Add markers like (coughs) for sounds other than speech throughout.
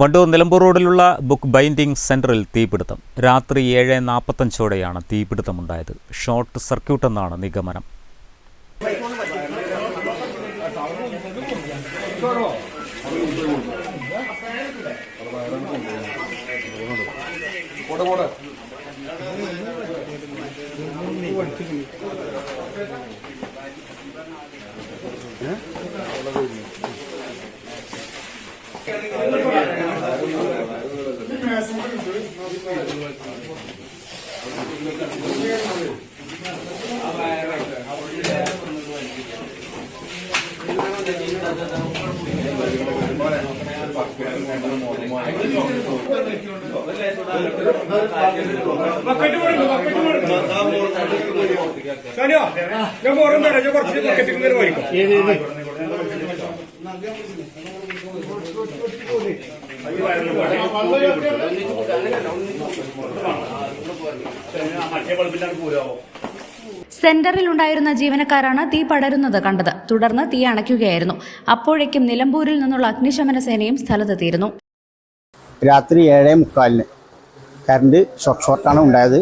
Wandoor Nilambur റോഡിലുള്ള book binding സെന്ററിൽ തീപിടുത്തം. രാത്രി ഏഴ് നാൽപ്പത്തഞ്ചോടെയാണ് തീപിടുത്തമുണ്ടായത്. ഷോർട്ട് സർക്യൂട്ട് എന്നാണ് നിഗമനം. സനിയോ ഞാൻ ഓർമ്മ തരാം. ഞാൻ കുറച്ച് ബക്കറ്റ് ഇങ്ങനെ വായിക്കും സെന്ററിൽ ഉണ്ടായിരുന്ന ജീവനക്കാരാണ് തീ പടരുന്നത് കണ്ടത്. തുടർന്ന് തീ അണയ്ക്കുകയായിരുന്നു. അപ്പോഴേക്കും നിലമ്പൂരിൽ നിന്നുള്ള അഗ്നിശമന സേനയും സ്ഥലത്തെത്തിയിരുന്നു. രാത്രി ഏഴേ മുക്കാലിന് കറണ്ട് ഷോർട്ട് ഷോർട്ടാണ് ഉണ്ടായത്.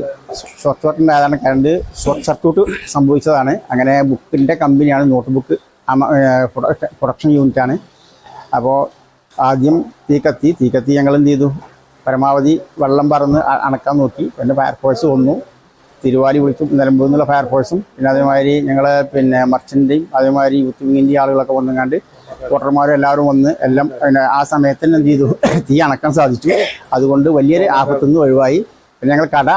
ഷോർട്ട് ഷോർട്ട് ഉണ്ടായതാണ് കറണ്ട്. ഷോർട്ട് സർക്യൂട്ട് സംഭവിച്ചതാണ്. അങ്ങനെ ബുക്കിന്റെ കമ്പനിയാണ് നോട്ട് ബുക്ക് പ്രൊഡക്ഷൻ യൂണിറ്റാണ്. അപ്പോൾ ആദ്യം തീ കത്തി തീ കത്തി ഞങ്ങൾ എന്ത് ചെയ്തു? പരമാവധി വെള്ളം പറന്ന് അണക്കാൻ നോക്കി. പിന്നെ ഫയർഫോഴ്സ് വന്നു. തിരുവാലി വിളിച്ചു. നിലമ്പൂർ നിന്നുള്ള ഫയർഫോഴ്സും പിന്നെ അതേമാതിരി ഞങ്ങൾ പിന്നെ മർച്ചന്റെയും അതേമാതിരി യൂത്ത് വിങ്ങിന്റെ ആളുകളൊക്കെ വന്നുകൊണ്ട് വോട്ടർമാരും എല്ലാവരും വന്ന് എല്ലാം പിന്നെ ആ സമയത്ത് എന്ത് ചെയ്തു? (coughs) തീ അണക്കാൻ സാധിച്ചു. അതുകൊണ്ട് വലിയൊരു ആപത്തുനിന്ന് ഒഴിവായി. പിന്നെ ഞങ്ങൾ കട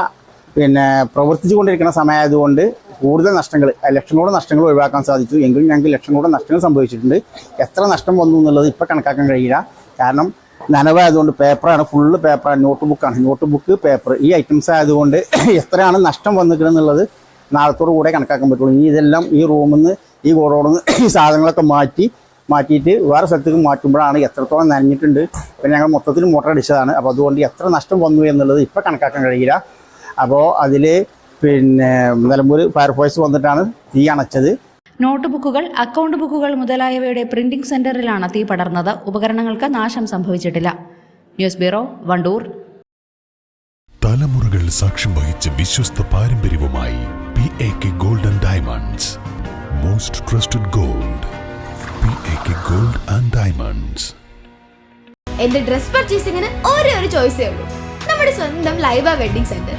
പിന്നെ പ്രവർത്തിച്ചു കൊണ്ടിരിക്കുന്ന സമയമായതുകൊണ്ട് കൂടുതൽ നഷ്ടങ്ങൾ ലക്ഷങ്ങളോട് നഷ്ടങ്ങൾ ഒഴിവാക്കാൻ സാധിച്ചു. എങ്കിലും ഞങ്ങൾക്ക് ലക്ഷങ്ങളോട് നഷ്ടങ്ങൾ സംഭവിച്ചിട്ടുണ്ട്. എത്ര നഷ്ടം വന്നു എന്നുള്ളത് ഇപ്പോൾ കണക്കാക്കാൻ കഴിയില്ല. കാരണം നനവായതുകൊണ്ട് പേപ്പറാണ് ഫുള്ള് പേപ്പറാണ് നോട്ട് ബുക്കാണ് നോട്ട് ബുക്ക് പേപ്പർ ഈ ഐറ്റംസ് ആയതുകൊണ്ട് (clears throat) എത്രയാണ് നഷ്ടം വന്നിട്ടുള്ളത് എന്നുള്ളത് നാളത്തോടു കൂടെ കണക്കാക്കാൻ പറ്റുള്ളൂ. ഇനി ഇതെല്ലാം ഈ റൂമിൽ നിന്ന് ഈ ഗോഡൗണിൽ നിന്ന് (clears throat) ഈ സാധനങ്ങളൊക്കെ മാറ്റി മാറ്റിയിട്ട് വേറെ സ്ഥലത്തേക്ക് മാറ്റുമ്പോഴാണ് എത്രത്തോളം നനഞ്ഞിട്ടുണ്ട്. പിന്നെ ഞങ്ങൾ മൊത്തത്തിൽ മോട്ടർ അടിച്ചതാണ്. അപ്പോൾ അതുകൊണ്ട് എത്ര നഷ്ടം വന്നു എന്നുള്ളത് ഇപ്പോൾ കണക്കാക്കാൻ കഴിയില്ല. അപ്പോൾ അതിൽ പിന്നെ നിലമ്പൂർ ഫയർഫോഴ്സ് വന്നിട്ടാണ് തീ അണച്ചത്. നോട്ട് ബുക്കുകൾ അക്കൗണ്ട് ബുക്കുകൾ മുതലായവയുടെ പ്രിന്റിംഗ് സെന്ററിലാണ് തീ പടർന്നത്. ഉപകരണങ്ങൾക്ക് നാശം സംഭവിച്ചിട്ടില്ല. News bureau Wandoor. തലമുറകൾ സാക്ഷ്യം വഹിച്ച വിശ്വസ്ത പാരമ്പര്യവുമായി P A K golden diamonds most trusted gold P A K gold and diamonds എന്റെ ഡ്രസ് പർച്ചേസിംഗിന് ഒരേ ഒരു ചോയ്സേ ഉള്ളൂ. നമ്മുടെ സ്വന്തം Laiba wedding centre